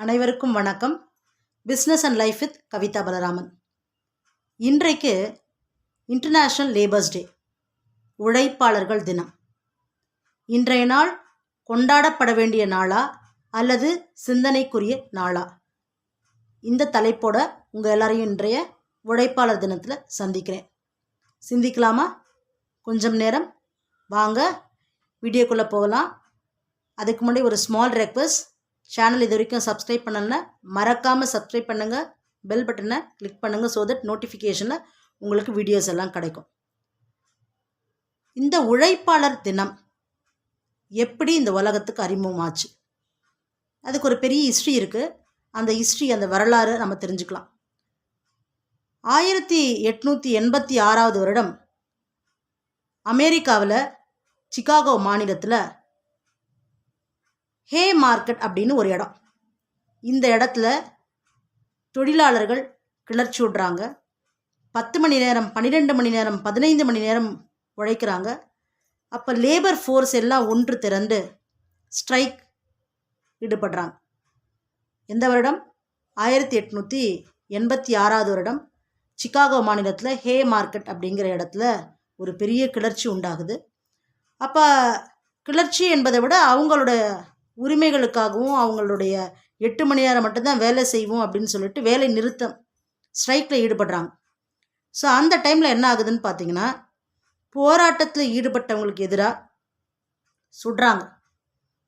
அனைவருக்கும் வணக்கம். Business and life with Kavitha Balaraman. இன்றைக்கு இன்டர்நேஷ்னல் லேபர்ஸ் டே உழைப்பாளர்கள் தினம். இன்றைய நாள் கொண்டாடப்பட வேண்டிய நாளா அல்லது சிந்தனைக்குரிய நாளா? இந்த தலைப்போட உங்கள் எல்லாரையும் இன்றைய உழைப்பாளர் தினத்தில் சந்திக்கிறேன். சிந்திக்கலாமா? கொஞ்சம் நேரம். வாங்க வீடியோக்குள்ளே போகலாம். அதுக்கு முன்னாடி ஒரு ஸ்மால் ரெக்வஸ்ட் சேனல் இது வரைக்கும் சப்ஸ்கிரைப் பண்ணலன்னா மறக்காமல் சப்ஸ்கிரைப் பண்ணுங்கள் பெல் பட்டனை கிளிக் பண்ணுங்கள் ஸோ தட் நோட்டிஃபிகேஷனில் உங்களுக்கு வீடியோஸ் எல்லாம் கிடைக்கும். இந்த உழைப்பாளர் தினம் எப்படி இந்த உலகத்துக்கு அறிமுகமாச்சு அதுக்கு ஒரு பெரிய ஹிஸ்ட்ரி இருக்குது அந்த ஹிஸ்ட்ரி அந்த வரலாறு நம்ம தெரிஞ்சுக்கலாம். ஆயிரத்தி எட்நூற்றி எண்பத்தி ஆறாவது வருடம் அமெரிக்காவில் சிகாகோ மாநிலத்தில் ஹே மார்க்கெட் அப்படின்னு ஒரு இடம். இந்த இடத்துல தொழிலாளர்கள் கிளர்ச்சி விட்றாங்க. பத்து மணி நேரம் பன்னிரெண்டு மணி நேரம் பதினைந்து மணி நேரம் உழைக்கிறாங்க. அப்போ லேபர் ஃபோர்ஸ் எல்லாம் ஒன்று திரண்டு ஸ்ட்ரைக் ஈடுபடுறாங்க. எந்த வருடம்? ஆயிரத்தி எட்நூற்றி எண்பத்தி ஆறாவது வருடம் சிகாகோ மாநிலத்தில் ஹே மார்க்கெட் அப்படிங்கிற இடத்துல ஒரு பெரிய கிளர்ச்சி உண்டாகுது. அப்போ கிளர்ச்சி என்பதை விட அவங்களோட உரிமைகளுக்காகவும் அவங்களுடைய எட்டு மணி நேரம் மட்டும்தான் வேலை செய்வோம் அப்படின்னு சொல்லிட்டு வேலை நிறுத்தம் ஸ்ட்ரைக்கில் ஈடுபடுறாங்க. ஸோ அந்த டைமில் என்ன ஆகுதுன்னு பார்த்தீங்கன்னா போராட்டத்தில் ஈடுபட்டவங்களுக்கு எதிராக சுடுறாங்க.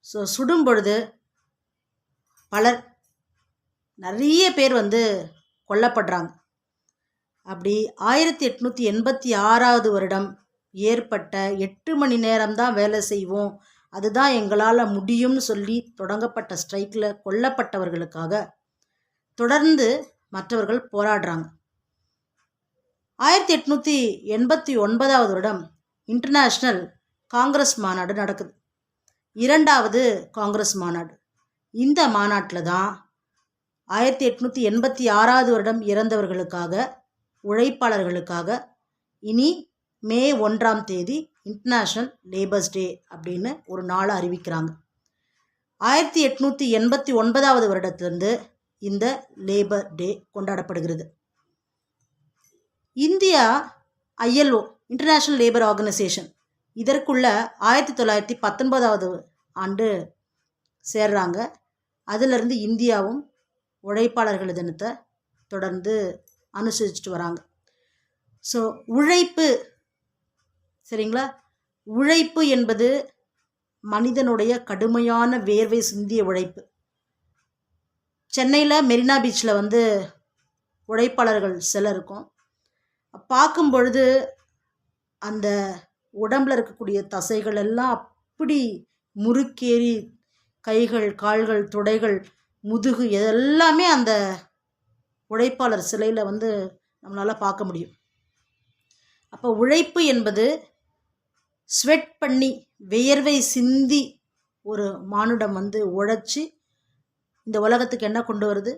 ஸோ சுடும் பொழுது பலர் நிறைய பேர் வந்து கொல்லப்படுறாங்க. அப்படி ஆயிரத்தி எட்நூற்றி எண்பத்தி ஆறாவது வருடம் ஏற்பட்ட எட்டு மணி நேரம்தான் வேலை செய்வோம் அதுதான் எங்களால் முடியும்னு சொல்லி தொடங்கப்பட்ட ஸ்ட்ரைக்கில் கொல்லப்பட்டவர்களுக்காக தொடர்ந்து மற்றவர்கள் போராடுறாங்க. ஆயிரத்தி எட்நூற்றி எண்பத்தி ஒன்பதாவது வருடம் இன்டர்நேஷ்னல் காங்கிரஸ் மாநாடு நடக்குது. இரண்டாவது காங்கிரஸ் மாநாடு. இந்த மாநாட்டில் தான் ஆயிரத்தி எட்நூற்றி எண்பத்தி ஆறாவது வருடம் இறந்தவர்களுக்காக உழைப்பாளர்களுக்காக இனி மே ஒன்றாம் தேதி இன்டர்நேஷ்னல் லேபர்ஸ் டே அப்படின்னு ஒரு நாளை அறிவிக்கிறாங்க. ஆயிரத்தி எட்நூற்றி எண்பத்தி ஒன்பதாவது வருடத்திலிருந்து இந்த லேபர் டே கொண்டாடப்படுகிறது. India ILO international labour organisation இதற்குள்ள ஆயிரத்தி தொள்ளாயிரத்தி பத்தொன்பதாவது ஆண்டு சேர்றாங்க. அதிலிருந்து இந்தியாவும் உழைப்பாளர்கள் தினத்தை தொடர்ந்து அனுசரிச்சுட்டு வராங்க. ஸோ உழைப்பு சரிங்களா? உழைப்பு என்பது மனிதனுடைய கடுமையான வேர்வை சிந்திய உழைப்பு. சென்னையில் மெரினா பீச்சில் வந்து உழைப்பாளர்கள் சிலர் இருக்கும். பார்க்கும் பொழுது அந்த உடம்பில் இருக்கக்கூடிய தசைகள் எல்லாம் அப்படி முறுக்கேறி கைகள் கால்கள் துடைகள் முதுகு எல்லாமே அந்த உழைப்பாளர் சிலையில் வந்து நம்மளால் பார்க்க முடியும். அப்போ உழைப்பு என்பது ஸ்வெட் பண்ணி வியர்வை சிந்தி ஒரு மானுடம் வந்து உழைச்சி இந்த உலகத்துக்கு என்ன கொண்டு வருது?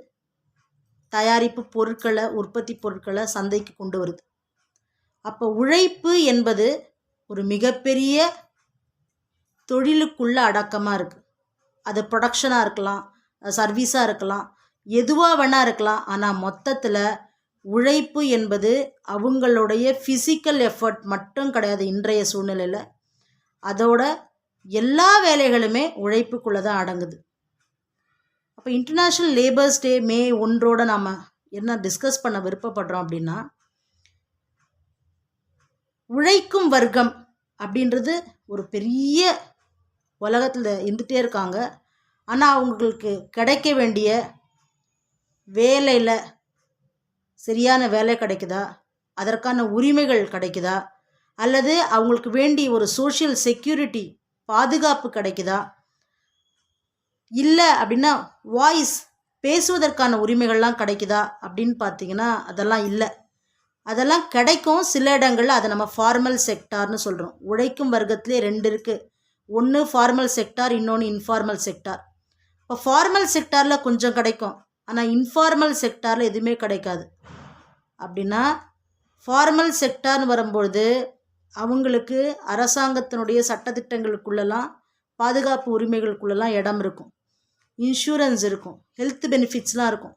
தயாரிப்பு பொருட்களை உற்பத்தி பொருட்களை சந்தைக்கு கொண்டு வருது. அப்போ உழைப்பு என்பது ஒரு மிகப்பெரிய தொழிலுக்குள்ள அடக்கமாக இருக்குது அது ப்ரொடக்ஷனாக இருக்கலாம் சர்வீஸாக இருக்கலாம் எதுவாக வேணால் இருக்கலாம். ஆனால் மொத்தத்தில் உழைப்பு என்பது அவங்களுடைய ஃபிசிக்கல் எஃபர்ட் மட்டும் கிடையாது இன்றைய சூழ்நிலையில். அதோட எல்லா வேலைகளுமே உழைப்புக்குள்ளே தான் அடங்குது. அப்போ இன்டர்நேஷ்னல் லேபர்ஸ் டே மே ஒன்றோட நாம் என்ன டிஸ்கஸ் பண்ண விருப்பப்படுறோம் அப்படின்னா உழைக்கும் வர்க்கம் அப்படின்றது ஒரு பெரிய உலகத்தில் இருந்துகிட்டே இருக்காங்க. ஆனால் அவங்களுக்கு கிடைக்க வேண்டிய வேலையில் சரியான வேலை கிடைக்குதா? அதற்கான உரிமைகள் கிடைக்குதா? அல்லது அவங்களுக்கு வேண்டி ஒரு சோஷியல் செக்யூரிட்டி பாதுகாப்பு கிடைக்குதா? இல்லை அப்படின்னா வாய்ஸ் பேசுவதற்கான உரிமைகள்லாம் கிடைக்குதா? அப்படின்னு பார்த்தீங்கன்னா அதெல்லாம் இல்லை. அதெல்லாம் கிடைக்கும். சில இடங்களில் அதை நம்ம ஃபார்மல் செக்டார்னு சொல்கிறோம் உழைக்கும் வர்க்கத்திலே ரெண்டு இருக்குது ஒன்று ஃபார்மல் செக்டார் இன்னொன்று இன்ஃபார்மல் செக்டார் இப்போ ஃபார்மல் செக்டாரில் கொஞ்சம் கிடைக்கும். ஆனால் இன்ஃபார்மல் செக்டாரில் எதுவுமே கிடைக்காது. அப்படின்னா ஃபார்மல் செக்டார்னு வரும்பொழுது அவங்களுக்கு அரசாங்கத்தினுடைய சட்டத்திட்டங்களுக்குள்ளெல்லாம் பாதுகாப்பு உரிமைகளுக்குள்ளெல்லாம் இடம் இருக்கும். இன்சூரன்ஸ் இருக்கும் ஹெல்த் பெனிஃபிட்ஸ்லாம் இருக்கும்.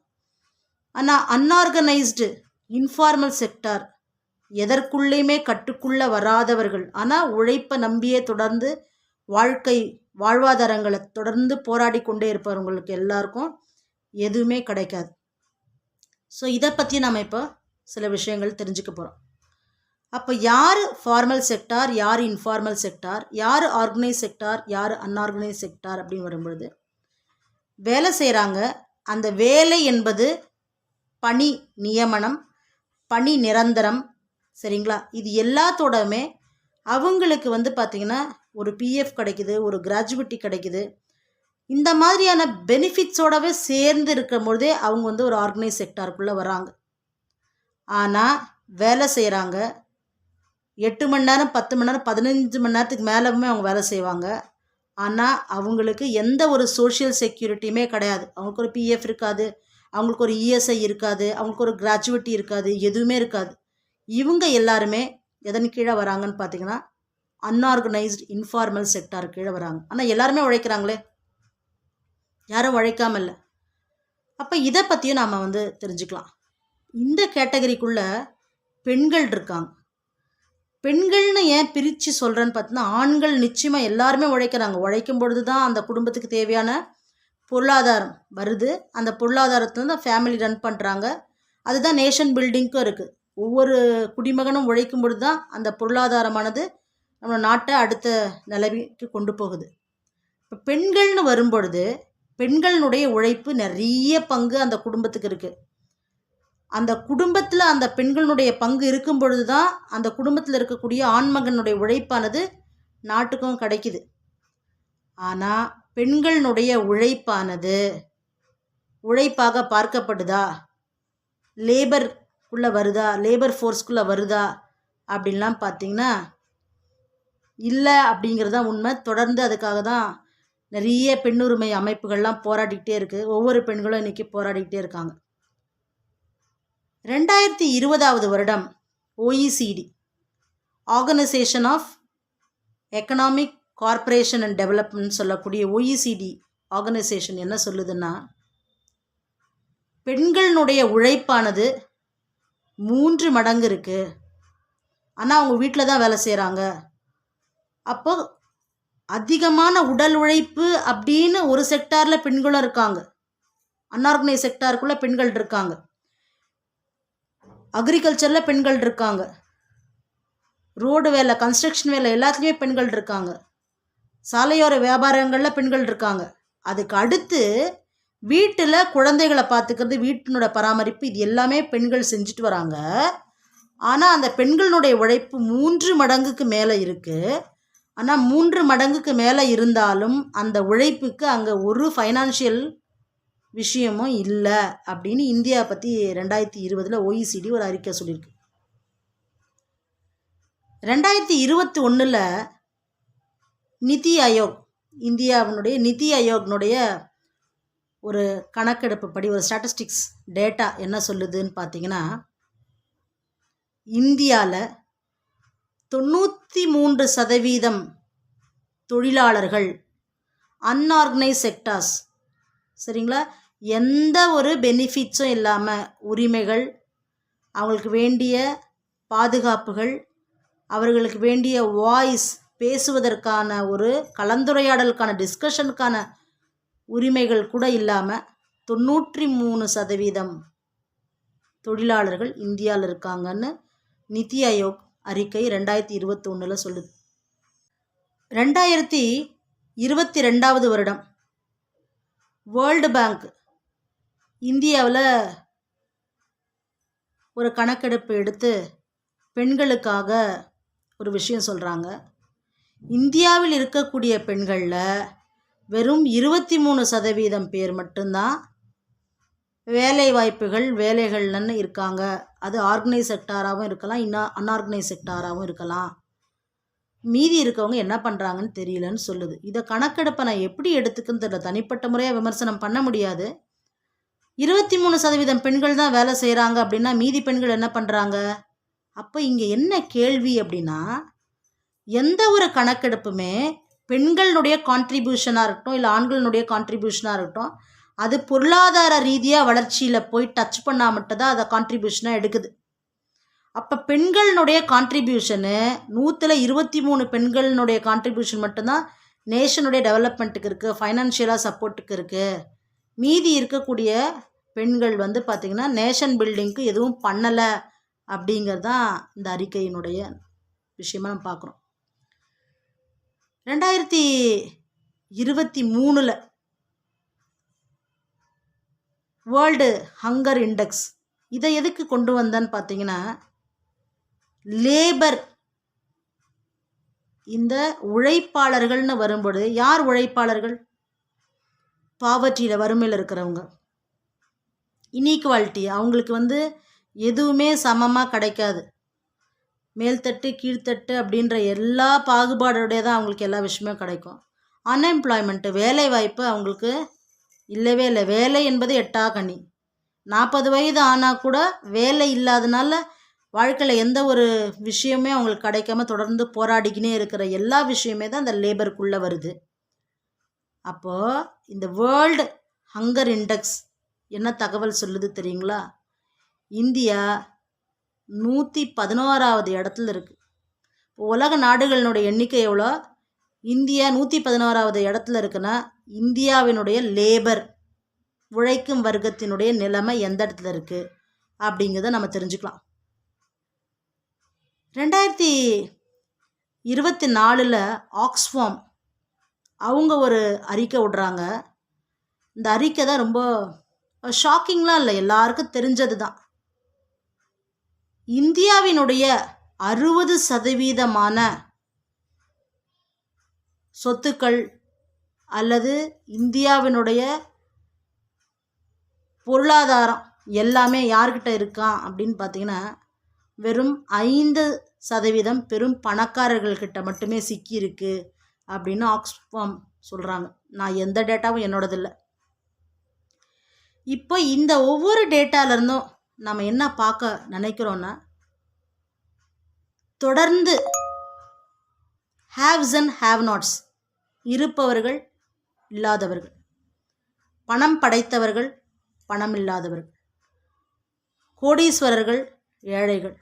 ஆனால் அன்ஆர்கனைஸ்டு இன்ஃபார்மல் செக்டார் எதற்குள்ளேயுமே கட்டுக்குள்ளே வராதவர்கள் ஆனால் உழைப்பை நம்பியே தொடர்ந்து வாழ்க்கை வாழ்வாதாரங்களை தொடர்ந்து போராடி கொண்டே இருப்பவங்களுக்கு எல்லாருக்கும் எதுவுமே கிடைக்காது. ஸோ இதை பற்றி நம்ம இப்போ சில விஷயங்கள் தெரிஞ்சுக்க போகிறோம் அப்போ யார் ஃபார்மல் செக்டார் யார் இன்ஃபார்மல் செக்டார் யார் ஆர்கனைஸ் செக்டார் யார் அன்ஆர்கனைஸ் செக்டார் அப்படின்னு வரும்பொழுது வேலை செய்கிறாங்க அந்த வேலை என்பது பணி நியமனம் பணி நிரந்தரம் சரிங்களா? இது எல்லாத்தோடமே அவங்களுக்கு வந்து பார்த்திங்கன்னா ஒரு பிஎஃப் கிடைக்குது ஒரு கிராஜுவிட்டி கிடைக்குது. இந்த மாதிரியான பெனிஃபிட்ஸோடவே சேர்ந்து இருக்கும் பொழுதே அவங்க வந்து ஒரு ஆர்கனைஸ் செக்டாருக்குள்ளே வராங்க ஆனால் வேலை செய்கிறாங்க எட்டு மணி நேரம் பத்து மணி நேரம் பதினஞ்சு மணி நேரத்துக்கு மேலவுமே அவங்க வேலை செய்வாங்க. ஆனால் அவங்களுக்கு எந்த ஒரு சோஷியல் செக்யூரிட்டியுமே கிடையாது. அவங்களுக்கு ஒரு பிஎஃப் இருக்காது. அவங்களுக்கு ஒரு இஎஸ்ஐ இருக்காது. அவங்களுக்கு ஒரு கிராஜுவேட்டி இருக்காது. எதுவுமே இருக்காது. இவங்க எல்லாருமே எதன் கீழே வராங்கன்னு பார்த்தீங்கன்னா அன்ஆர்கனைஸ்டு இன்ஃபார்மல் செக்டார் கீழே வராங்க. ஆனால் எல்லாருமே உழைக்கிறாங்களே. யாரும் உழைக்காம இல்லை. அப்போ இதை பற்றியும் நாம் வந்து தெரிஞ்சுக்கலாம். இந்த கேட்டகரிக்குள்ளே பெண்கள் இருக்காங்க. பெண்கள்னு ஏன் பிரித்து சொல்கிறேன்னு பார்த்தீங்கன்னா ஆண்கள் நிச்சயமாக எல்லாருமே உழைக்கிறாங்க. உழைக்கும் பொழுது தான் அந்த குடும்பத்துக்கு தேவையான பொருளாதாரம் வருது. அந்த பொருளாதாரத்தில் தான் ஃபேமிலி ரன் பண்ணுறாங்க அதுதான் நேஷன் பில்டிங்க்கும் இருக்குது ஒவ்வொரு குடிமகனும் உழைக்கும் பொழுது தான் அந்த பொருளாதாரமானது நம்ம நாட்டை அடுத்த நிலவிக்கு கொண்டு போகுது. இப்போ பெண்கள்னு வரும்பொழுது பெண்களினுடைய உழைப்பு நிறைய பங்கு அந்த குடும்பத்துக்கு இருக்குது அந்த குடும்பத்தில் அந்த பெண்களுடைய பங்கு இருக்கும் பொழுது தான் அந்த குடும்பத்தில் இருக்கக்கூடிய ஆண்மகனுடைய உழைப்பானது நாட்டுக்கும் கிடைக்குது. ஆனால் பெண்களினுடைய உழைப்பானது உழைப்பாக பார்க்கப்படுதா? லேபர் குள்ளே வருதா? லேபர் ஃபோர்ஸ்க்குள்ளே வருதா? அப்படின்லாம் பார்த்தீங்கன்னா இல்லை அப்படிங்கிறது தான் உண்மை. தொடர்ந்து அதுக்காக தான் நிறைய பெண்ணுரிமை அமைப்புகள்லாம் போராடிக்கிட்டே இருக்குது ஒவ்வொரு பெண்களும் இன்றைக்கி போராடிக்கிட்டே இருக்காங்க. ரெண்டாயிரத்தி இருபதாவது வருடம் OECD organisation of economic corporation and development சொல்லக்கூடிய ஓஇசிடி ஆர்கனைசேஷன் என்ன சொல்லுதுன்னா பெண்களினுடைய உழைப்பானது மூன்று மடங்கு இருக்குது ஆனால் அவங்க வீட்டில் தான் வேலை செய்கிறாங்க அப்போ அதிகமான உடல் உழைப்பு அப்படின்னு ஒரு செக்டாரில் பெண்களும் இருக்காங்க. அன்ஆர்கனைஸ் செக்டாருக்குள்ளே பெண்கள் இருக்காங்க. அக்ரிகல்ச்சரில் பெண்கள் இருக்காங்க. ரோடு வேலை கன்ஸ்ட்ரக்ஷன் வேலை எல்லாத்துலேயுமே பெண்கள் இருக்காங்க. சாலையோர வியாபாரங்களில் பெண்கள் இருக்காங்க. அதுக்கு அடுத்து வீட்டில் குழந்தைகளை பார்த்துக்கிறது வீட்டினோட பராமரிப்பு இது எல்லாமே பெண்கள் செஞ்சுட்டு வராங்க. ஆனால் அந்த பெண்களினுடைய உழைப்பு மூன்று மடங்குக்கு மேலே இருக்குது ஆனால் மூன்று மடங்குக்கு மேலே இருந்தாலும் அந்த உழைப்புக்கு அங்கே ஒரு ஃபைனான்ஷியல் விஷயமும் இல்லை அப்படின்னு இந்தியா பற்றி ரெண்டாயிரத்தி இருபதில் ஓஇசிடி ஒரு அறிக்கை சொல்லியிருக்கு. ரெண்டாயிரத்தி இருபத்தி ஒன்றில் நிதி ஆயோக் இந்தியாவினுடைய நிதி ஆயோக்னுடைய ஒரு கணக்கெடுப்பு படி ஒரு ஸ்டாட்டிஸ்டிக்ஸ் டேட்டா என்ன சொல்லுதுன்னு பார்த்தீங்கன்னா இந்தியாவில் தொண்ணூற்றி மூன்று சதவீதம் தொழிலாளர்கள் அன்ஆர்கனைஸ் செக்டார்ஸ் சரிங்களா? எந்த ஒரு பெனிஃபிட்ஸும் இல்லாமல் உரிமைகள் அவங்களுக்கு வேண்டிய பாதுகாப்புகள் அவர்களுக்கு வேண்டிய வாய்ஸ் பேசுவதற்கான ஒரு கலந்துரையாடலுக்கான டிஸ்கஷனுக்கான உரிமைகள் கூட இல்லாமல் தொண்ணூற்றி மூணு சதவீதம் தொழிலாளர்கள் இந்தியாவில் இருக்காங்கன்னு நித்தி ஆயோக் அறிக்கை ரெண்டாயிரத்தி இருபத்தி ஒன்றில் சொல்லுது. ரெண்டாயிரத்தி இருபத்தி ரெண்டாவது வருடம். வேர்ல்டு பேங்க் இந்தியாவில் ஒரு கணக்கெடுப்பு எடுத்து பெண்களுக்காக ஒரு விஷயம் சொல்கிறாங்க இந்தியாவில் இருக்கக்கூடிய பெண்களில் வெறும் இருபத்தி மூணு சதவீதம் பேர் மட்டும்தான் வேலை வாய்ப்புகள் வேலைகள்னு இருக்காங்க. அது ஆர்கனைஸ் செக்டாராகவும் இருக்கலாம் இன்னும் அன்ஆர்கனைஸ் செக்டாராகவும் இருக்கலாம். மீதி இருக்கவங்க என்ன பண்ணுறாங்கன்னு தெரியலன்னு சொல்லுது. இதை கணக்கெடுப்பை நான் எப்படி எடுத்துக்குன்னு தெரியல. தனிப்பட்ட முறையாக விமர்சனம் பண்ண முடியாது. இருபத்தி மூணு சதவீதம் பெண்கள் தான் வேலை செய்கிறாங்க அப்படின்னா மீதி பெண்கள் என்ன பண்ணுறாங்க அப்போ இங்கே என்ன கேள்வி அப்படின்னா எந்த ஒரு கணக்கெடுப்புமே பெண்களுடைய கான்ட்ரிபியூஷனாக இருக்கட்டும் இல்லை ஆண்களினுடைய கான்ட்ரிபியூஷனாக இருக்கட்டும் அது பொருளாதார ரீதியாக வளர்ச்சியில் போய் டச் பண்ணால் மட்டும்தான் அதை கான்ட்ரிபியூஷனாக எடுக்குது. அப்போ பெண்களினுடைய கான்ட்ரிபியூஷனு நூற்றில் இருபத்தி மூணு பெண்களினுடைய கான்ட்ரிபியூஷன் மட்டும்தான் நேஷனுடைய டெவலப்மெண்ட்டுக்கு இருக்குது ஃபைனான்ஷியலாக சப்போர்ட்டுக்கு இருக்குது மீதி இருக்கக்கூடிய பெண்கள் வந்து பார்த்திங்கன்னா நேஷன் பில்டிங்க்கு எதுவும் பண்ணலை அப்படிங்கிறது தான் இந்த அறிக்கையினுடைய விஷயமாக நம்ம பார்க்குறோம் ரெண்டாயிரத்தி இருபத்தி மூணில் வேர்ல்டு ஹங்கர் இண்டெக்ஸ் இதை எதுக்கு கொண்டு வந்தேன்னு பார்த்தீங்கன்னா லேபர் இந்த உழைப்பாளர்கள்னு வரும்பொழுது யார் உழைப்பாளர்கள்? பாவர்ட்டியில் வறுமையில் இருக்கிறவங்க. இனீக்குவாலிட்டி அவங்களுக்கு வந்து எதுவுமே சமமாக கிடைக்காது. மேல்தட்டு கீழ்த்தட்டு அப்படின்ற எல்லா பாகுபாடோடைய தான் அவங்களுக்கு எல்லா விஷயமும் கிடைக்கும். அன்எம்ப்ளாய்மெண்ட்டு வேலை வாய்ப்பு அவங்களுக்கு இல்லவே இல்லை. வேலை என்பது எட்டா கனி. நாற்பது வயது ஆனால் கூட வேலை இல்லாதனால வாழ்க்கையில் எந்த ஒரு விஷயமே அவங்களுக்கு கிடைக்காம தொடர்ந்து போராடிக்கினே இருக்கிற எல்லா விஷயமே தான் அந்த லேபருக்குள்ளே வருது. அப்போது இந்த வேர்ல்டு ஹங்கர் இண்டெக்ஸ் என்ன தகவல் சொல்லுது தெரியுங்களா? இந்தியா நூற்றி பதினோராவது இடத்துல இருக்குது உலக நாடுகளினுடைய எண்ணிக்கை எவ்வளோ? இந்தியா நூற்றி பதினோராவது இடத்துல இருக்குன்னா இந்தியாவினுடைய லேபர் உழைக்கும் வர்க்கத்தினுடைய நிலைமை எந்த இடத்துல இருக்குது அப்படிங்கிறத நம்ம தெரிஞ்சுக்கலாம். ரெண்டாயிரத்தி இருபத்தி நாலில் ஆக்ஸ்ஃபார்ம் அவங்க ஒரு அறிக்கை விடுறாங்க. இந்த அறிக்கை தான் ரொம்ப ஷாக்கிங்லாம் இல்லை எல்லாருக்கும் தெரிஞ்சது தான் இந்தியாவினுடைய அறுபது சதவீதமான சொத்துக்கள் அல்லது இந்தியாவினுடைய பொருளாதாரம் எல்லாமே யார்கிட்ட இருக்கான் அப்படின்னு பார்த்தீங்கன்னா வெறும் ஐந்து சதவீதம் பெரும் பணக்காரர்கள்கிட்ட மட்டுமே சிக்கியிருக்கு. அப்படின்னு ஆக்ஸ்ஃபார்ம் சொல்கிறாங்க நான் எந்த டேட்டாவும் என்னோடது இல்லை இப்போ இந்த ஒவ்வொரு டேட்டாலேருந்தும் நம்ம என்ன பார்க்க நினைக்கிறோன்னா தொடர்ந்து ஹேவ்ஸ் அண்ட் ஹேவ் நாட்ஸ் இருப்பவர்கள் இல்லாதவர்கள். பணம் படைத்தவர்கள் பணம் இல்லாதவர்கள். கோடீஸ்வரர்கள் ஏழைகள்.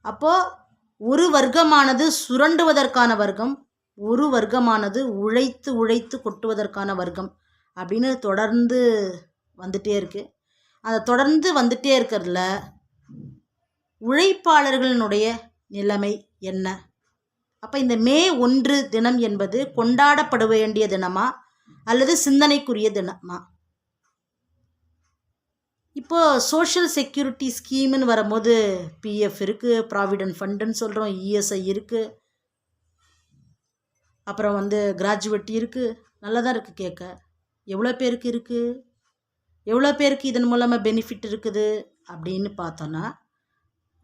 அப்போது ஒரு வர்க்கமானது சுரண்டுவதற்கான வர்க்கம் ஒரு வர்க்கமானது உழைத்து உழைத்து கொட்டுவதற்கான வர்க்கம் அப்படின்னு தொடர்ந்து வந்துட்டே இருக்குது அதை தொடர்ந்து வந்துட்டே இருக்கிறதுல உழைப்பாளர்களினுடைய நிலைமை என்ன? அப்போ இந்த மே ஒன்று தினம் என்பது கொண்டாடப்பட வேண்டிய தினமா? அல்லது சிந்தனைக்குரிய தினமா? இப்போது சோஷியல் செக்யூரிட்டி ஸ்கீம்னு வரும்போது பிஎஃப் இருக்குது ப்ராவிடென்ட் ஃபண்டுன்னு சொல்கிறோம் இஎஸ்ஐ இருக்குது அப்புறம் வந்து கிராஜுவேட்டி இருக்குது நல்லா தான் இருக்குது கேட்க எவ்வளோ பேருக்கு இருக்குது எவ்வளோ பேருக்கு இதன் மூலமாக பெனிஃபிட் இருக்குது? அப்படின்னு பார்த்தோன்னா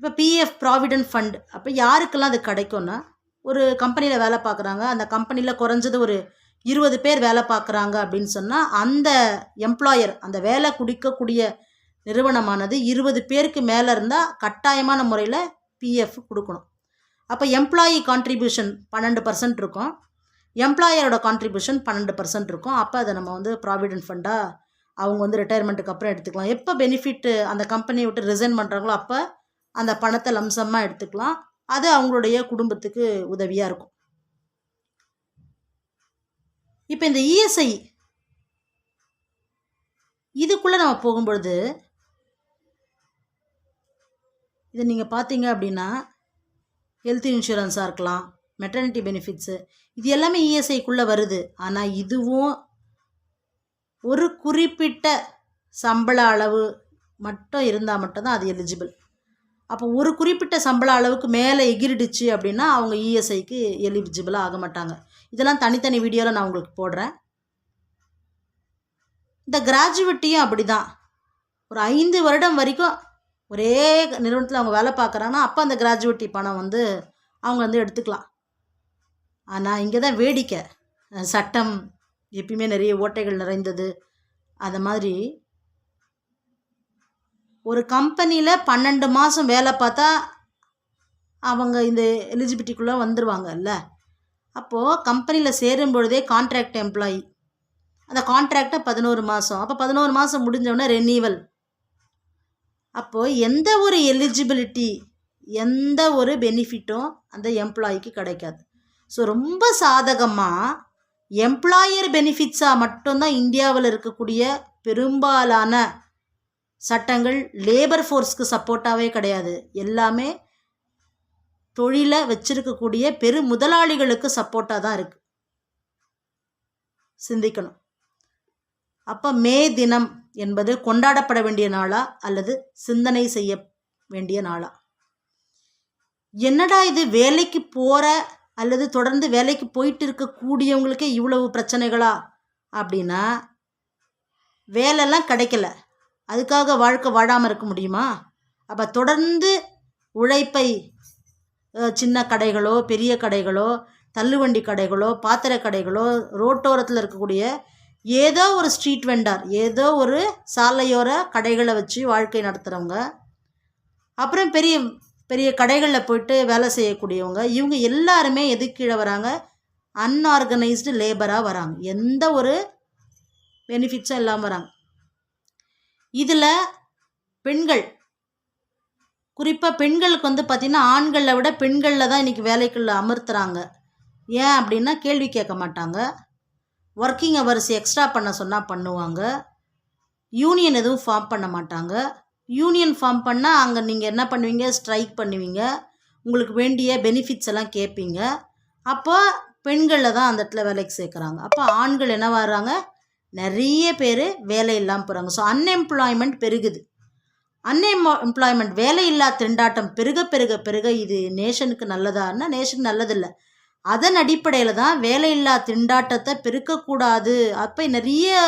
இப்போ பிஎஃப் ப்ராவிடென்ட் ஃபண்ட் அப்போ யாருக்கெல்லாம் அது கிடைக்கும்னா ஒரு கம்பெனியில் வேலை பார்க்குறாங்க. அந்த கம்பெனியில் குறைஞ்சது ஒரு இருபது பேர் வேலை பார்க்குறாங்க அப்படின்னு சொன்னால் அந்த எம்ப்ளாயர் அந்த வேலை குடிக்கக்கூடிய நிறுவனமானது இருபது பேருக்கு மேலே இருந்தால் கட்டாயமான முறையில் பிஎஃப் கொடுக்கணும். அப்போ எம்ப்ளாயி கான்ட்ரிபியூஷன் பன்னெண்டு பர்சன்ட் இருக்கும். எம்ப்ளாயரோட கான்ட்ரிபியூஷன் பன்னெண்டு பர்சன்ட் இருக்கும். அப்போ அதை நம்ம வந்து ப்ராவிடென்ட் ஃபண்டாக அவங்க வந்து ரிட்டையர்மெண்ட்டுக்கு அப்புறம் எடுத்துக்கலாம். எப்போ பெனிஃபிட்டு அந்த கம்பெனியை விட்டு ரிசைன் பண்ணுறாங்களோ அப்போ அந்த பணத்தை லம்சமாக எடுத்துக்கலாம். அது அவங்களுடைய குடும்பத்துக்கு உதவியாக இருக்கும். இப்போ இந்த இஎஸ்ஐ இதுக்குள்ளே நம்ம போகும்பொழுது இதை நீங்கள் பார்த்தீங்க அப்படின்னா ஹெல்த் இன்சூரன்ஸாக இருக்கலாம் மெட்டர்னிட்டி பெனிஃபிட்ஸு இது எல்லாமே இஎஸ்ஐக்குள்ளே வருது. ஆனால் இதுவும் ஒரு குறிப்பிட்ட சம்பள அளவு மட்டும் இருந்தால் மட்டும்தான் அது எலிஜிபிள் அப்போ ஒரு குறிப்பிட்ட சம்பள அளவுக்கு மேலே எகிரிடுச்சு அப்படின்னா அவங்க இஎஸ்ஐக்கு எலிஜிபிளாக ஆக மாட்டாங்க. இதெல்லாம் தனித்தனி வீடியோவில் நான் உங்களுக்கு போடுறேன். இந்த கிராஜுவேட்டியும் அப்படி தான் ஒரு ஐந்து வருடம் வரைக்கும் ஒரே நிறுவனத்தில் அவங்க வேலை பார்க்குறாங்கன்னா அப்போ அந்த கிராஜுவேட்டி பணம் வந்து அவங்க வந்து எடுத்துக்கலாம். ஆனால் இங்கே தான் வேடிக்கை சட்டம் எப்பயுமே நிறைய ஓட்டைகள் நிறைந்தது. அந்த மாதிரி ஒரு கம்பெனியில் பன்னெண்டு மாதம் வேலை பார்த்தா அவங்க இந்த எலிஜிபிலிட்டிக்குள்ளே வந்துடுவாங்கல்ல அப்போது கம்பெனியில் சேரும் பொழுதே கான்ட்ராக்ட் எம்ப்ளாயி அந்த கான்ட்ராக்டை பதினோரு மாதம் அப்போ பதினோரு மாதம் முடிஞ்சோடனே ரெனியூவல் அப்போது எந்த ஒரு எலிஜிபிலிட்டி எந்த ஒரு பெனிஃபிட்டும் அந்த எம்ப்ளாயிக்கு கிடைக்காது. ஸோ ரொம்ப சாதகமாக எம்ப்ளாயர் பெனிஃபிட்ஸாக மட்டும்தான் இந்தியாவில் இருக்கக்கூடிய பெரும்பாலான சட்டங்கள் லேபர் ஃபோர்ஸ்க்கு சப்போர்ட்டாகவே கிடையாது. எல்லாமே தொழிலை வச்சிருக்கக்கூடிய பெரு முதலாளிகளுக்கு சப்போர்ட்டாக தான் இருக்குது சிந்திக்கணும். அப்போ மே தினம் என்பது கொண்டாடப்பட வேண்டிய நாளா அல்லது சிந்தனை செய்ய வேண்டிய நாளா? என்னடா இது வேலைக்கு போகிற அல்லது தொடர்ந்து வேலைக்கு போயிட்டு இருக்கக்கூடியவங்களுக்கே இவ்வளவு பிரச்சனைகளா? அப்படின்னா வேலைலாம் கிடைக்கல. அதுக்காக வாழ்க்கை வாழாமல் இருக்க முடியுமா? அப்போ தொடர்ந்து உழைப்பை சின்ன கடைகளோ பெரிய கடைகளோ தள்ளுவண்டி கடைகளோ பாத்திர கடைகளோ ரோட்டோரத்தில் இருக்கக்கூடிய ஏதோ ஒரு ஸ்ட்ரீட் வெண்டார் ஏதோ ஒரு சாலையோர கடைகளை வச்சு வாழ்க்கை நடத்துகிறவங்க அப்புறம் பெரிய பெரிய கடைகளில் போயிட்டு வேலை செய்யக்கூடியவங்க இவங்க எல்லாருமே எது கீழே வராங்க? அன்ஆர்கனைஸ்டு லேபராக வராங்க. எந்த ஒரு பெனிஃபிட்ஸும் இல்லாமல் வராங்க. இதில் பெண்கள் குறிப்பாக பெண்களுக்கு வந்து பார்த்திங்கன்னா ஆண்களை விட பெண்களில் தான் இன்றைக்கி வேலைக்குள்ள அமர்த்துறாங்க. ஏன் அப்படின்னா கேள்வி கேட்க மாட்டாங்க. ஒர்க்கிங் ஹவர்ஸ் எக்ஸ்ட்ரா பண்ண சொன்னால் பண்ணுவாங்க. யூனியன் எதுவும் ஃபார்ம் பண்ண மாட்டாங்க. யூனியன் ஃபார்ம் பண்ணால் அங்கே நீங்கள் என்ன பண்ணுவீங்க? ஸ்ட்ரைக் பண்ணுவீங்க. உங்களுக்கு வேண்டிய பெனிஃபிட்ஸ் எல்லாம் கேட்பீங்க அப்போ பெண்களில் தான் அந்த இடத்துல வேலைக்கு சேர்க்குறாங்க. அப்போ ஆண்கள் என்ன வர்றாங்க? நிறைய பேர் வேலை இல்லாமல் போகிறாங்க ஸோ அன்எம்ப்ளாய்மெண்ட் பெருகுது. அன்எம் எம்ப்ளாய்மெண்ட் வேலை இல்லா திண்டாட்டம் பெருக பெருக பெருக இது நேஷனுக்கு நல்லதான்னா நேஷனுக்கு நல்லதில்லை. அதன் அடிப்படையில் தான் வேலையில்லா திண்டாட்டத்தை பெருக்கக்கூடாது. அப்போ நிறைய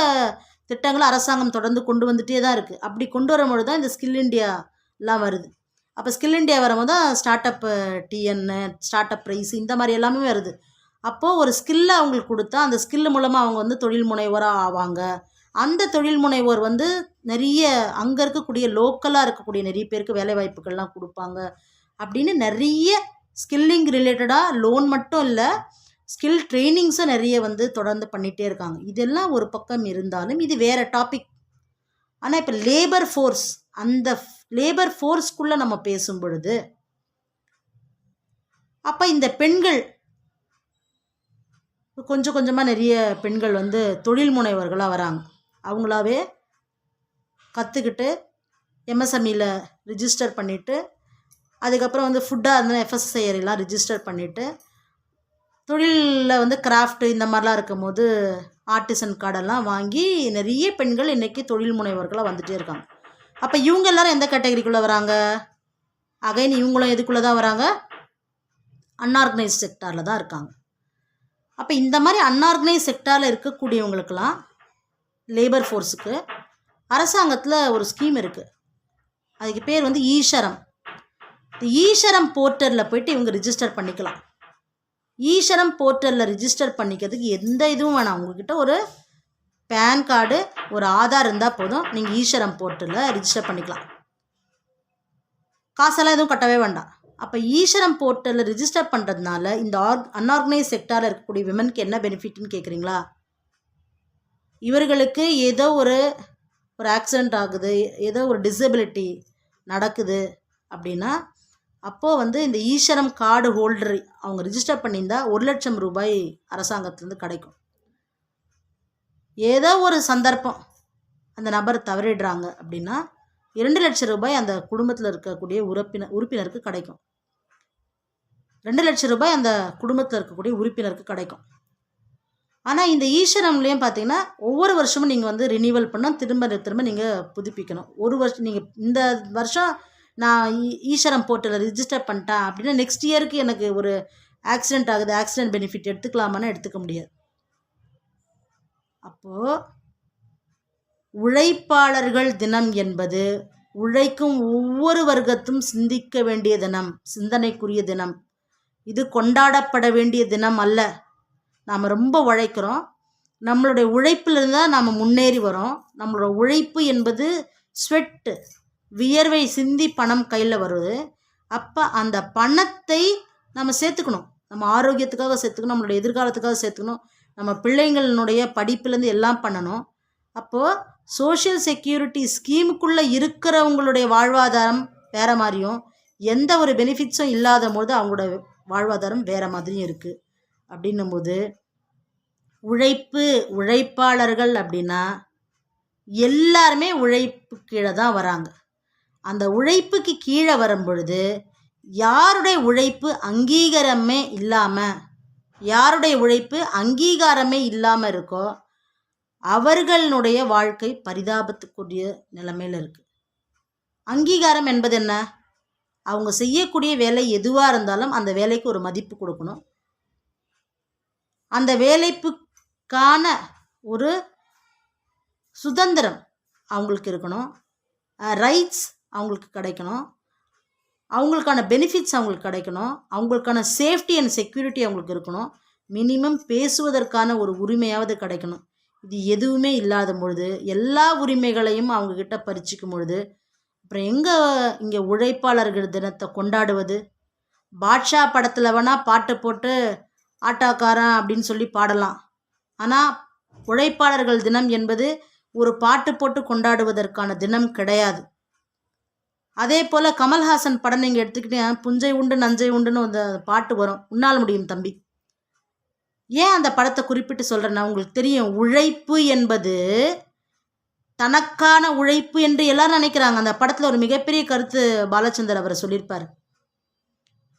திட்டங்களை அரசாங்கம் தொடர்ந்து கொண்டு வந்துகிட்டே தான் இருக்குது அப்படி கொண்டு வரும்பொழுது தான் இந்த ஸ்கில் இண்டியாலாம் வருது. அப்போ ஸ்கில் இண்டியா வரும்போது தான் ஸ்டார்ட் அப் டிஎன்னு ஸ்டார்ட் அப் ப்ரைஸ் இந்த மாதிரி எல்லாமே வருது. அப்போது ஒரு ஸ்கில்லை அவங்களுக்கு கொடுத்தா அந்த ஸ்கில் மூலமாக அவங்க வந்து தொழில் முனைவோராக ஆவாங்க. அந்த தொழில் முனைவோர் வந்து நிறைய அங்கே இருக்கக்கூடிய லோக்கலாக இருக்கக்கூடிய நிறைய பேருக்கு வேலை வாய்ப்புகள்லாம் கொடுப்பாங்க. அப்படின்னு நிறைய ஸ்கில்லிங் ரிலேட்டடாக லோன் மட்டும் இல்லை ஸ்கில் ட்ரைனிங்ஸும் நிறைய வந்து தொடர்ந்து பண்ணிகிட்டே இருக்காங்க. இதெல்லாம் ஒரு பக்கம் இருந்தாலும் இது வேறு டாபிக் ஆனால் இப்போ லேபர் ஃபோர்ஸ் அந்த லேபர் ஃபோர்ஸ்க்குள்ளே நம்ம பேசும் பொழுது அப்போ இந்த பெண்கள் கொஞ்சம் கொஞ்சமாக நிறைய பெண்கள் வந்து தொழில் முனைவர்களாக வராங்க. அவங்களாவே கற்றுக்கிட்டு எம்எஸ்எம்இயில் ரிஜிஸ்டர் பண்ணிவிட்டு அதுக்கப்புறம் வந்து ஃபுட்டாக இருந்தால் எஃப்எஸ்ஐஆர்லாம் ரிஜிஸ்டர் பண்ணிவிட்டு தொழிலில் வந்து கிராஃப்ட் இந்த மாதிரிலாம் இருக்கும்போது ஆர்டிசன் கார்டெல்லாம் வாங்கி நிறைய பெண்கள் இன்றைக்கி தொழில் முனைவர்களாக வந்துகிட்டே இருக்காங்க. அப்போ இவங்க எல்லாரும் எந்த கேட்டகரிக்குள்ளே வராங்க? அகைன் இவங்களும் எதுக்குள்ளே தான் வராங்க? அன்ஆர்கனைஸ் செக்டாரில் தான் இருக்காங்க. அப்போ இந்த மாதிரி அன்ஆர்கனைஸ் செக்டாரில் இருக்கக்கூடியவங்களுக்கெல்லாம் லேபர் ஃபோர்ஸுக்கு அரசாங்கத்தில் ஒரு ஸ்கீம் இருக்குது அதுக்கு பேர் வந்து ஈஷரம். இந்த ஈஷரம் போர்ட்டலில் போயிட்டு இவங்க ரிஜிஸ்டர் பண்ணிக்கலாம். ஈஸ்வரம் போர்ட்டலில் ரிஜிஸ்டர் பண்ணிக்கிறதுக்கு எந்த இதுவும் வேணாம். உங்ககிட்ட ஒரு பேன் கார்டு ஒரு ஆதார் இருந்தால் போதும். நீங்கள் ஈஸ்வரம் போர்ட்டலில் ரிஜிஸ்டர் பண்ணிக்கலாம். காசெல்லாம் எதுவும் கட்டவே வேண்டாம். அப்போ ஈஸ்வரம் போர்ட்டலில் ரிஜிஸ்டர் பண்ணுறதுனால இந்த ஆர்க் அன்ஆர்கனைஸ் செக்டாரில் இருக்கக்கூடிய விமனுக்கு என்ன பெனிஃபிட்னு கேட்குறீங்களா இவர்களுக்கு ஏதோ ஒரு ஒரு ஆக்சிடெண்ட் ஆகுது ஏதோ ஒரு டிசபிலிட்டி நடக்குது அப்படின்னா அப்போது வந்து இந்த ஈஸ்வரம் கார்டு ஹோல்டர் அவங்க ரிஜிஸ்டர் பண்ணியிருந்தா ஒரு லட்சம் ரூபாய் அரசாங்கத்துலேருந்து கிடைக்கும். ஏதோ ஒரு சந்தர்ப்பம் அந்த நபர் தவறிடுறாங்க அப்படின்னா இரண்டு லட்சம் ரூபாய் அந்த குடும்பத்தில் இருக்கக்கூடிய உறுப்பினர் உறுப்பினருக்கு கிடைக்கும். ரெண்டு லட்சம் ரூபாய் அந்த குடும்பத்தில் இருக்கக்கூடிய உறுப்பினருக்கு கிடைக்கும். ஆனால் இந்த ஈஸ்வரம்லேயும் பார்த்தீங்கன்னா ஒவ்வொரு வருஷமும் நீங்கள் வந்து ரினியூவல் பண்ணால் திரும்ப திரும்ப நீங்கள் புதுப்பிக்கணும். ஒரு வருஷம் நீங்கள் இந்த வருஷம் நான் ஈஸ்வரம் போர்ட்டலில் ரிஜிஸ்டர் பண்ணிட்டேன் அப்படின்னா நெக்ஸ்ட் இயருக்கு எனக்கு ஒரு ஆக்சிடென்ட் ஆகுது. ஆக்சிடென்ட் பெனிஃபிட் எடுத்துக்கலாமான்னு எடுத்துக்க முடியாது. அப்போது உழைப்பாளர்கள் தினம் என்பது உழைக்கும் ஒவ்வொரு வர்க்கத்தும் சிந்திக்க வேண்டிய தினம் சிந்தனைக்குரிய தினம். இது கொண்டாடப்பட வேண்டிய தினம் அல்ல. நாம் ரொம்ப உழைக்கிறோம். நம்மளுடைய உழைப்பிலிருந்து தான் நாம் முன்னேறி வரோம். நம்மளோட உழைப்பு என்பது ஸ்வெட்டு வியர்வை சிந்தி பணம் கையில் வருது. அப்போ அந்த பணத்தை நம்ம சேர்த்துக்கணும். நம்ம ஆரோக்கியத்துக்காக சேர்த்துக்கணும். நம்மளுடைய எதிர்காலத்துக்காக சேர்த்துக்கணும். நம்ம பிள்ளைங்களினுடைய படிப்புலேருந்து எல்லாம் பண்ணணும். அப்போது சோஷியல் செக்யூரிட்டி ஸ்கீமுக்குள்ளே இருக்கிறவங்களுடைய வாழ்வாதாரம் வேறு மாதிரியும் எந்த ஒரு பெனிஃபிட்ஸும் இல்லாத போது அவங்களோட வாழ்வாதாரம் வேறு மாதிரியும் இருக்குது அப்படின்னும்போது உழைப்பு உழைப்பாளர்கள் அப்படின்னா எல்லாருமே உழைப்பு கீழே தான் வராங்க. அந்த உழைப்புக்கு கீழே வரும் பொழுது யாருடைய உழைப்பு அங்கீகாரமே இல்லாமல் யாருடைய உழைப்பு அங்கீகாரமே இல்லாமல் இருக்கோ அவர்களுடைய வாழ்க்கை பரிதாபத்துக்குரிய நிலைமையில் இருக்குது அங்கீகாரம் என்பது என்ன? அவங்க செய்யக்கூடிய வேலை எதுவாக இருந்தாலும் அந்த வேலைக்கு ஒரு மதிப்பு கொடுக்கணும். அந்த வேலைப்புக்கான ஒரு சுதந்திரம் அவங்களுக்கு இருக்கணும். ரைட்ஸ் அவங்களுக்கு கிடைக்கணும். அவங்களுக்கான பெனிஃபிட்ஸ் அவங்களுக்கு கிடைக்கணும். அவங்களுக்கான சேஃப்டி அண்ட் செக்யூரிட்டி அவங்களுக்கு இருக்கணும். மினிமம் பேசுவதற்கான ஒரு உரிமையாவது கிடைக்கணும். இது எதுவுமே இல்லாத பொழுது எல்லா உரிமைகளையும் அவங்கக்கிட்ட பறிச்சிக்கும் பொழுது அப்புறம் எங்கே இங்கே உழைப்பாளர்கள் தினத்தை கொண்டாடுவது? பாட்ஷா படத்தில் வேணால் பாட்டு போட்டு ஆட்டாக்காரன் அப்படின்னு சொல்லி பாடலாம். ஆனால் உழைப்பாளர்கள் தினம் என்பது ஒரு பாட்டு போட்டு கொண்டாடுவதற்கான தினம் கிடையாது. அதே போல் கமல்ஹாசன் படம் நீங்கள் எடுத்துக்கிட்டீங்க புஞ்சை உண்டு நஞ்சை உண்டுன்னு அந்த பாட்டு வரும். உன்னால் முடியும் தம்பி. ஏன் அந்த படத்தை குறிப்பிட்டு சொல்கிறேன்னா உங்களுக்கு தெரியும். உழைப்பு என்பது தனக்கான உழைப்பு என்று எல்லாரும் நினைக்கிறாங்க. அந்த படத்தில் ஒரு மிகப்பெரிய கருத்து பாலச்சந்தர் அவரை சொல்லியிருப்பார்.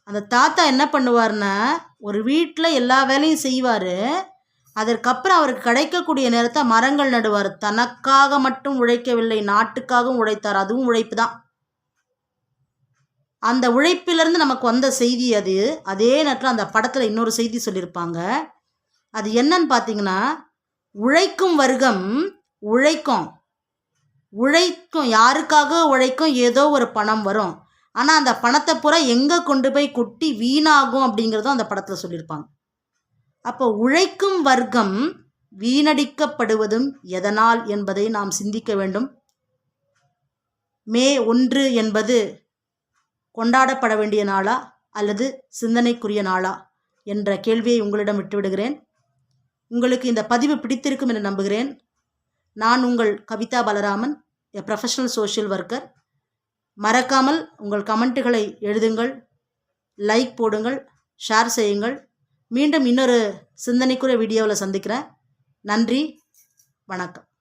அந்த தாத்தா என்ன பண்ணுவார்னா ஒரு வீட்டில் எல்லா வேலையும் செய்வார். அதற்கப்புறம் அவருக்கு கிடைக்கக்கூடிய நேரத்தை மரங்கள் நடுவார். தனக்காக மட்டும் உழைக்கவில்லை நாட்டுக்காகவும் உழைத்தார். அதுவும் உழைப்பு தான் அந்த உழைப்பிலிருந்து நமக்கு வந்த செய்தி அது. அதே நேரத்தில் அந்த படத்தில் இன்னொரு செய்தி சொல்லியிருப்பாங்க. அது என்னன்னு பார்த்தீங்கன்னா உழைக்கும் வர்க்கம் உழைக்கும். உழைக்கும் யாருக்காக உழைக்கும்? ஏதோ ஒரு பணம் வரும். ஆனால் அந்த பணத்தை பூரா எங்கே கொண்டு போய் கொட்டி வீணாகும் அப்படிங்கிறதும் அந்த படத்தில் சொல்லியிருப்பாங்க. அப்போ உழைக்கும் வர்க்கம் வீணடிக்கப்படுவதும் எதனால் என்பதை நாம் சிந்திக்க வேண்டும். மே ஒன்று என்பது கொண்டாடப்பட வேண்டிய நாளா அல்லது சிந்தனைக்குரிய நாளா என்ற கேள்வியை உங்களிடம் விட்டுவிடுகிறேன். உங்களுக்கு இந்த பதிவு பிடித்திருக்கும் என நம்புகிறேன். நான் உங்கள் Kavitha Balaraman a professional social worker மறக்காமல் உங்கள் கமெண்ட்டுகளை எழுதுங்கள் லைக் போடுங்கள் ஷேர் செய்யுங்கள். மீண்டும் இன்னொரு சிந்தனைக்குரிய வீடியோவில் சந்திக்கிறேன். நன்றி வணக்கம்.